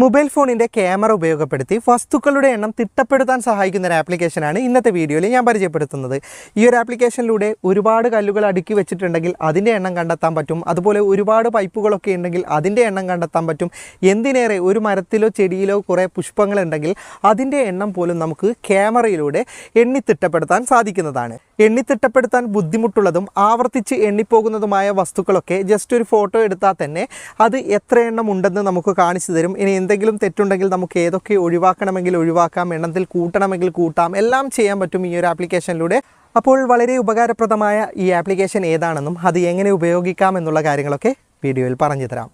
Mobile ഫോണിന്റെ camera ഉപയോഗപ്പെടുത്തി വസ്തുക്കളുടെ എണ്ണം തിട്ടപ്പെടുത്താൻ സഹായിക്കുന്ന ഒരു ആപ്ലിക്കേഷനാണ് ഇന്നത്തെ വീഡിയോയിൽ ഞാൻ പരിചയപ്പെടുത്തുന്നത്. ഈ ഒരു ആപ്ലിക്കേഷനിലൂടെ ഒരുപാട് കല്ലുകൾ അടുക്കി വെച്ചിട്ടുണ്ടെങ്കിൽ അതിന്റെ എണ്ണം കണ്ടെത്താൻ പറ്റും. അതുപോലെ ഒരുപാട് പൈപ്പുകളൊക്കെ ഉണ്ടെങ്കിൽ അതിന്റെ എണ്ണം കണ്ടെത്താൻ പറ്റും. എന്തിനേറെ ഒരു മരത്തിലോ ചെടിയിലോ കുറേ പുഷ്പങ്ങളുണ്ടെങ്കിൽ അതിന്റെ എണ്ണം പോലും നമുക്ക് ക്യാമറയിലൂടെ എണ്ണി തിട്ടപ്പെടുത്താൻ സാധിക്കുന്നതാണ്. എണ്ണിത്തിട്ടപ്പെടുത്താൻ ബുദ്ധിമുട്ടുള്ളതും ആവർത്തിച്ച് എണ്ണിപ്പോകുന്നതുമായ വസ്തുക്കളൊക്കെ ജസ്റ്റ് ഒരു ഫോട്ടോ എടുത്താൽ തന്നെ അത് എത്ര എണ്ണം ഉണ്ടെന്ന് നമുക്ക് കാണിച്ചു തരും. ഇനി എന്തെങ്കിലും തെറ്റുണ്ടെങ്കിൽ നമുക്ക് ഏതൊക്കെ ഒഴിവാക്കണമെങ്കിൽ ഒഴിവാക്കാം എണ്ണത്തിൽ കൂട്ടണമെങ്കിൽ കൂട്ടാം എല്ലാം ചെയ്യാൻ പറ്റും ഈ ഒരു ആപ്ലിക്കേഷനിലൂടെ അപ്പോൾ വളരെ ഉപകാരപ്രദമായ ഈ ആപ്ലിക്കേഷൻ ഏതാണെന്നും അത് എങ്ങനെ ഉപയോഗിക്കാം എന്നുള്ള കാര്യങ്ങളൊക്കെ വീഡിയോയിൽ പറഞ്ഞു തരാം.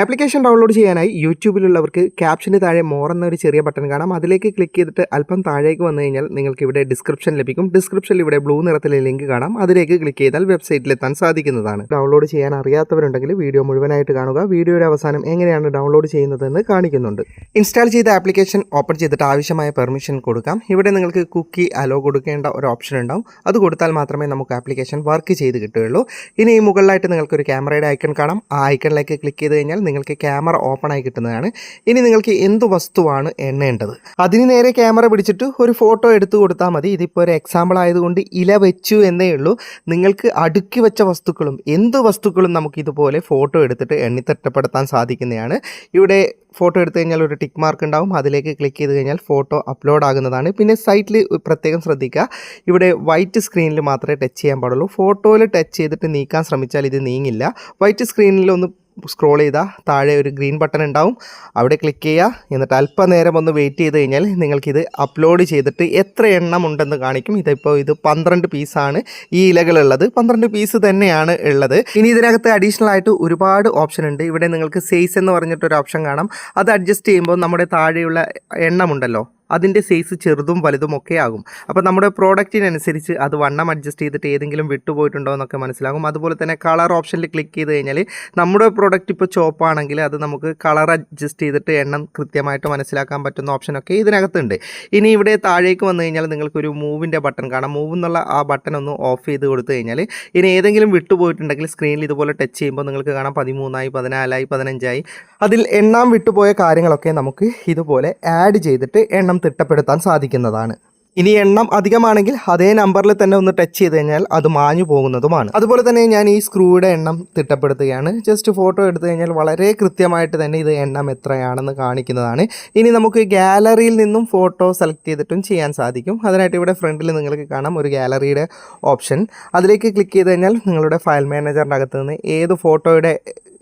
ആപ്ലിക്കേഷൻ ഡൗൺലോഡ് ചെയ്യാനായി യൂട്യൂബിലുള്ളവർക്ക് ക്യാപ്ഷന് താഴെ മോർ എന്നൊരു ചെറിയ ബട്ടൺ കാണാം. അതിലേക്ക് ക്ലിക്ക് ചെയ്തിട്ട് അല്പം താഴേക്ക് വന്നു കഴിഞ്ഞാൽ നിങ്ങൾക്ക് ഇവിടെ ഡിസ്ക്രിപ്ഷൻ ലഭിക്കും. ഡിസ്ക്രിപ്ഷനിൽ ഇവിടെ ബ്ലൂ നിറത്തിലെ ലിങ്ക് കാണാം. അതിലേക്ക് ക്ലിക്ക് ചെയ്താൽ വെബ്സൈറ്റിലെത്താൻ സാധിക്കുന്നതാണ്. ഡൗൺലോഡ് ചെയ്യാൻ അറിയാത്തവരുണ്ടെങ്കിൽ വീഡിയോ മുഴുവനായിട്ട് കാണുക. വീഡിയോയുടെ അവസാനം എങ്ങനെയാണ് ഡൗൺലോഡ് ചെയ്യുന്നതെന്ന് കാണിക്കുന്നുണ്ട്. ഇൻസ്റ്റാൾ ചെയ്ത ആപ്ലിക്കേഷൻ ഓപ്പൺ ചെയ്തിട്ട് ആവശ്യമായ പെർമിഷൻ കൊടുക്കാം. ഇവിടെ നിങ്ങൾക്ക് കുക്കി അലോ കൊടുക്കേണ്ട ഒരു ഓപ്ഷൻ ഉണ്ടാവും. അത് കൊടുത്താൽ മാത്രമേ നമുക്ക് ആപ്ലിക്കേഷൻ വർക്ക് ചെയ്ത് കിട്ടുകയുള്ളൂ. ഇനി ഈ മുകളിലായിട്ട് നിങ്ങൾക്കൊരു ക്യാമറയുടെ ഐക്കൺ കാണാം. ആ ഐക്കണിലേക്ക് ക്ലിക്ക് ചെയ്ത് കഴിഞ്ഞാൽ നിങ്ങൾക്ക് ക്യാമറ ഓപ്പൺ ആയി കിട്ടുന്നതാണ്. ഇനി നിങ്ങൾക്ക് എന്ത് വസ്തുവാണ് എണ്ണേണ്ടത്? അതിന് നേരെ ക്യാമറ പിടിച്ചിട്ട് ഒരു ഫോട്ടോ എടുത്തു കൊടുത്താൽ മതി. ഇതിപ്പോൾ ഒരു എക്സാമ്പിൾ ആയതുകൊണ്ട് ഇല വെച്ചു എന്നേ ഉള്ളൂ. നിങ്ങൾക്ക് അടുക്കി വെച്ച വസ്തുക്കളും എന്ത് വസ്തുക്കളും നമുക്ക് ഇതുപോലെ ഫോട്ടോ എടുത്തിട്ട് എണ്ണിത്തട്ടപ്പെടുത്താൻ സാധിക്കുന്നതാണ്. ഇവിടെ ഫോട്ടോ എടുത്തു കഴിഞ്ഞാൽ ഒരു ടിക്ക് മാർക്ക് ഉണ്ടാവും. അതിലേക്ക് ക്ലിക്ക് ചെയ്ത് കഴിഞ്ഞാൽ ഫോട്ടോ അപ്ലോഡ് ആകുന്നതാണ്. പിന്നെ സൈറ്റിൽ പ്രത്യേകം ശ്രദ്ധിക്കുക. ഇവിടെ വൈറ്റ് സ്ക്രീനിൽ മാത്രമേ ടച്ച് ചെയ്യാൻ പാടുള്ളൂ. ഫോട്ടോയിൽ ടച്ച് ചെയ്തിട്ട് നീക്കാൻ ശ്രമിച്ചാൽ ഇത് നീങ്ങില്ല. വൈറ്റ് സ്ക്രീനിൽ ഒന്ന് സ്ക്രോൾ ചെയ്താൽ താഴെ ഒരു ഗ്രീൻ ബട്ടൺ ഉണ്ടാവും. അവിടെ ക്ലിക്ക് ചെയ്യുക. എന്നിട്ട് അല്പനേരം ഒന്ന് വെയിറ്റ് ചെയ്ത് കഴിഞ്ഞാൽ നിങ്ങൾക്കിത് അപ്ലോഡ് ചെയ്തിട്ട് എത്ര എണ്ണം ഉണ്ടെന്ന് കാണിക്കും. ഇതിപ്പോൾ ഇത് പന്ത്രണ്ട് പീസാണ് ഈ ഇലകളുള്ളത്. പന്ത്രണ്ട് പീസ് തന്നെയാണ് ഉള്ളത്. ഇനി ഇതിനകത്ത് അഡീഷണൽ ആയിട്ട് ഒരുപാട് ഓപ്ഷൻ ഉണ്ട്. ഇവിടെ നിങ്ങൾക്ക് സൈസ് എന്ന് പറഞ്ഞിട്ടൊരു ഓപ്ഷൻ കാണാം. അത് അഡ്ജസ്റ്റ് ചെയ്യുമ്പോൾ നമ്മുടെ താഴെയുള്ള എണ്ണമുണ്ടല്ലോ അതിന്റെ സൈസ് ചെറുതും വലുതും ഒക്കെ ആകും. അപ്പോൾ നമ്മുടെ പ്രോഡക്റ്റിനനുസരിച്ച് അത് വണ്ണം അഡ്ജസ്റ്റ് ചെയ്തിട്ട് ഏതെങ്കിലും വിട്ടുപോയിട്ടുണ്ടോ എന്നൊക്കെ മനസ്സിലാകും. അതുപോലെ തന്നെ കളർ ഓപ്ഷനിൽ ക്ലിക്ക് ചെയ്ത് കഴിഞ്ഞാൽ നമ്മുടെ പ്രോഡക്റ്റ് ഇപ്പോൾ ചോപ്പാണെങ്കിൽ അത് നമുക്ക് കളർ അഡ്ജസ്റ്റ് ചെയ്തിട്ട് എണ്ണം കൃത്യമായിട്ട് മനസ്സിലാക്കാൻ പറ്റുന്ന ഓപ്ഷനൊക്കെ ഇതിനകത്തുണ്ട്. ഇനി ഇവിടെ താഴേക്ക് വന്നു കഴിഞ്ഞാൽ നിങ്ങൾക്കൊരു മൂവിന്റെ ബട്ടൺ കാണാം. മൂവ് എന്നുള്ള ആ ബട്ടൺ ഒന്ന് ഓഫ് ചെയ്ത് കൊടുത്തു കഴിഞ്ഞാൽ ഇനി ഏതെങ്കിലും വിട്ടുപോയിട്ടുണ്ടെങ്കിൽ സ്ക്രീനിൽ ഇതുപോലെ ടച്ച് ചെയ്യുമ്പോൾ നിങ്ങൾക്ക് കാണാം പതിമൂന്നായി പതിനാലായി പതിനഞ്ചായി. അതിൽ എണ്ണം വിട്ടുപോയ കാര്യങ്ങളൊക്കെ നമുക്ക് ഇതുപോലെ ആഡ് ചെയ്തിട്ട് എണ്ണം തിട്ടപ്പെടുത്താൻ സാധിക്കുന്നതാണ്. ഇനി എണ്ണം അധികമാണെങ്കിൽ അതേ നമ്പറിൽ തന്നെ ഒന്ന് ടച്ച് ചെയ്ത് കഴിഞ്ഞാൽ അത് മാഞ്ഞു പോകുന്നതുമാണ്. അതുപോലെ തന്നെ ഞാൻ ഈ സ്ക്രൂയുടെ എണ്ണം തിട്ടപ്പെടുത്തുകയാണ്. ജസ്റ്റ് ഫോട്ടോ എടുത്തു കഴിഞ്ഞാൽ വളരെ കൃത്യമായിട്ട് തന്നെ ഇത് എണ്ണം എത്രയാണെന്ന് കാണിക്കുന്നതാണ്. ഇനി നമുക്ക് ഗാലറിയിൽ നിന്നും ഫോട്ടോ സെലക്ട് ചെയ്തിട്ടും ചെയ്യാൻ സാധിക്കും. അതിനായിട്ട് ഇവിടെ ഫ്രണ്ടിൽ നിങ്ങൾക്ക് കാണാം ഒരു ഗാലറിയുടെ ഓപ്ഷൻ അതിലേക്ക് ക്ലിക്ക് ചെയ്ത് കഴിഞ്ഞാൽ നിങ്ങളുടെ ഫയൽ മാനേജറിന്റെ അകത്ത് നിന്ന് ഏത് ഫോട്ടോയുടെ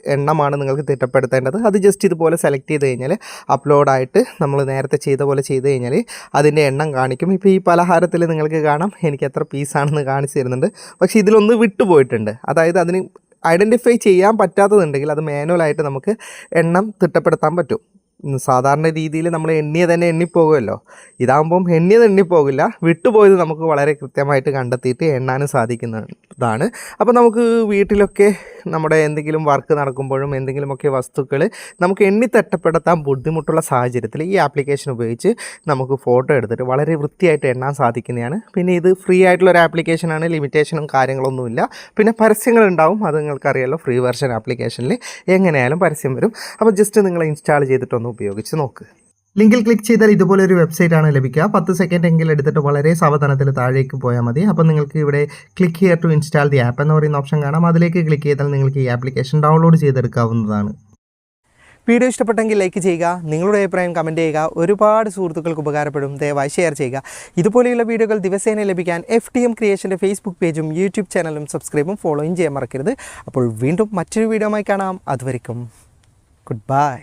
എണ്ണമാണ് നിങ്ങൾക്ക് തിട്ടപ്പെടുത്തേണ്ടത്. അത് ജസ്റ്റ് ഇതുപോലെ സെലക്ട് ചെയ്ത് കഴിഞ്ഞാൽ അപ്ലോഡായിട്ട് നമ്മൾ നേരത്തെ ചെയ്ത പോലെ ചെയ്ത് കഴിഞ്ഞാൽ അതിന്റെ എണ്ണം കാണിക്കും. ഇപ്പോൾ ഈ പലഹാരത്തിൽ നിങ്ങൾക്ക് കാണാം എനിക്ക് എത്ര പീസാണെന്ന് കാണിച്ചു തരുന്നുണ്ട്. പക്ഷേ ഇതിലൊന്ന് വിട്ടുപോയിട്ടുണ്ട് അതായത് അതിന് ഐഡന്റിഫൈ ചെയ്യാൻ പറ്റാത്തതുണ്ടെങ്കിൽ അത് മാനുവലായിട്ട് നമുക്ക് എണ്ണം തിട്ടപ്പെടുത്താൻ പറ്റും. സാധാരണ രീതിയിൽ നമ്മൾ എണ്ണിയ തന്നെ എണ്ണിപ്പോകുമല്ലോ. ഇതാകുമ്പം എണ്ണിയത് എണ്ണിപ്പോകില്ല. വിട്ടുപോയത് നമുക്ക് വളരെ കൃത്യമായിട്ട് കണ്ടെത്തിയിട്ട് എണ്ണാനും സാധിക്കുന്നതാണ്. അപ്പോൾ നമുക്ക് വീട്ടിലൊക്കെ നമ്മുടെ എന്തെങ്കിലും വർക്ക് നടക്കുമ്പോഴും എന്തെങ്കിലുമൊക്കെ വസ്തുക്കൾ നമുക്ക് എണ്ണി തട്ടപ്പെടുത്താൻ ബുദ്ധിമുട്ടുള്ള സാഹചര്യത്തിൽ ഈ ആപ്ലിക്കേഷൻ ഉപയോഗിച്ച് നമുക്ക് ഫോട്ടോ എടുത്തിട്ട് വളരെ വൃത്തിയായിട്ട് എണ്ണാൻ സാധിക്കുന്നതാണ്. പിന്നെ ഇത് ഫ്രീ ആയിട്ടുള്ള ഒരു ആപ്ലിക്കേഷനാണ്. ലിമിറ്റേഷനും കാര്യങ്ങളൊന്നുമില്ല. പിന്നെ പരസ്യങ്ങൾ ഉണ്ടാവും അത് നിങ്ങൾക്കറിയാലോ ഫ്രീ വെർഷൻ ആപ്ലിക്കേഷനിൽ എങ്ങനെയായാലും പരസ്യം വരും. അപ്പോൾ ജസ്റ്റ് നിങ്ങൾ ഇൻസ്റ്റാൾ ചെയ്തിട്ടൊന്ന് ഉപയോഗിച്ച് നോക്ക്. ലിങ്കിൽ ക്ലിക്ക് ചെയ്താൽ ഇതുപോലെ ഒരു വെബ്സൈറ്റ് ആണ് ലഭിക്കുക. പത്ത് സെക്കൻഡ് എങ്കിലും എടുത്തിട്ട് വളരെ സാവധാനത്തിൽ താഴേക്ക് പോയാൽ മതി. അപ്പോൾ നിങ്ങൾക്ക് ഇവിടെ click here to install the app എന്ന് പറയുന്ന ഓപ്ഷൻ കാണാം. അതിലേക്ക് ക്ലിക്ക് ചെയ്താൽ നിങ്ങൾക്ക് ഈ ആപ്ലിക്കേഷൻ ഡൗൺലോഡ് ചെയ്തെടുക്കാവുന്നതാണ്. വീഡിയോ ഇഷ്ടപ്പെട്ടെങ്കിൽ ലൈക്ക് ചെയ്യുക. നിങ്ങളുടെ അഭിപ്രായം കമന്റ് ചെയ്യുക. ഒരുപാട് സുഹൃത്തുക്കൾക്ക് ഉപകാരപ്പെടും. ദയവായി ഷെയർ ചെയ്യുക. ഇതുപോലെയുള്ള വീഡിയോകൾ ദിവസേന ലഭിക്കാൻ എഫ് ടി എം ക്രിയേഷന്റെ ഫേസ്ബുക്ക് പേജും യൂട്യൂബ് ചാനലും സബ്സ്ക്രൈബും ഫോളോയും ചെയ്യാൻ മറക്കരുത്. അപ്പോൾ വീണ്ടും മറ്റൊരു വീഡിയോമായി കാണാം. അതുവരെക്കും ഗുഡ് ബൈ